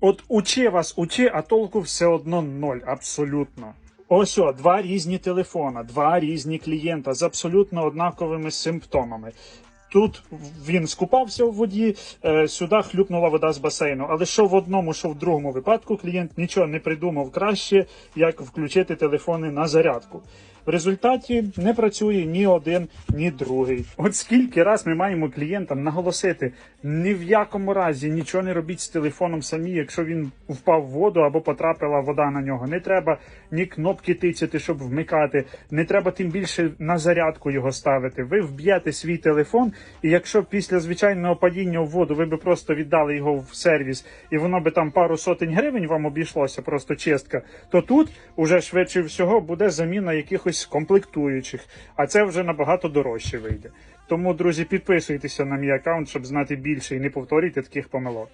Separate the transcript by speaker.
Speaker 1: От учи вас, учи, а толку все одно ноль, абсолютно. Ось о, два різні телефона, два різні клієнта з абсолютно однаковими симптомами. Тут він скупався в воді, е, сюди хлюпнула вода з басейну. Але що в одному, що в другому випадку клієнт нічого не придумав краще, як включити телефони на зарядку. В результаті не працює ні один, ні другий. От скільки раз ми маємо клієнтам наголосити, ні в якому разі нічого не робіть з телефоном самі, якщо він впав в воду або потрапила вода на нього. Не треба ні кнопки тицяти, щоб вмикати. Не треба тим більше на зарядку його ставити. Ви вб'єте свій телефон, і якщо після звичайного падіння в воду ви би просто віддали його в сервіс, і воно би там пару сотень гривень вам обійшлося, просто чистка, то тут уже швидше всього буде заміна якихось комплектуючих, а це вже набагато дорожче вийде. Тому, друзі, підписуйтеся на мій аккаунт, щоб знати більше і не повторюйте таких помилок.